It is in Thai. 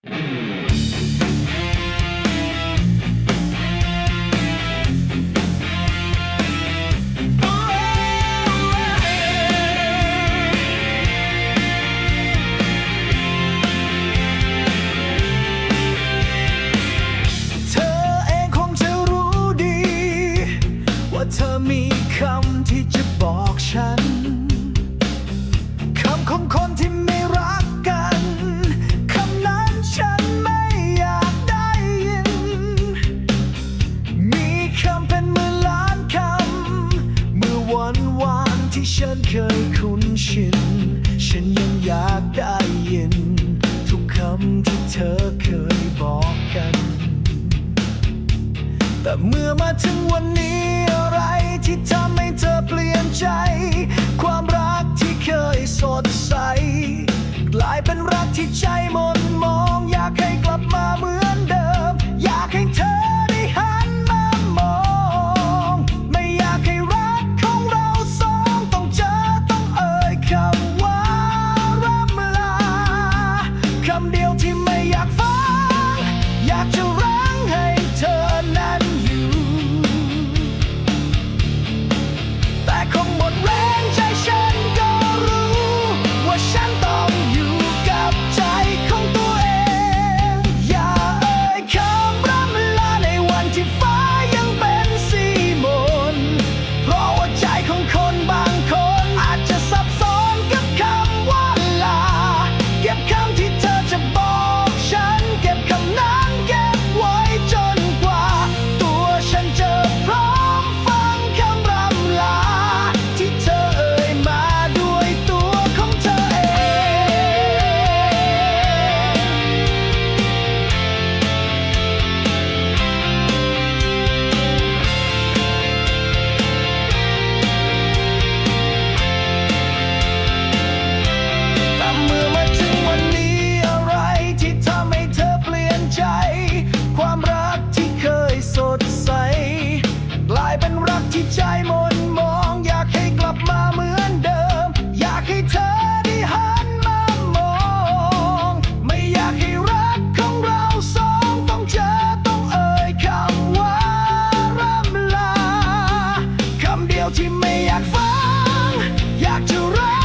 เธอเองคงจะรู้ดี ว่าเธอมีคำที่ เคยคุ้นชิน ฉันยังอยากได้ยิน ทุกคำที่เธอเคยบอกกัน แต่เมื่อมาถึงวันนี้อะไรที่ทำให้เธอเปลี่ยนใจ ความรักที่เคยสดใส กลายเป็นรักที่ใจโม ที่ไม่อยากฟังอยากจะร้อง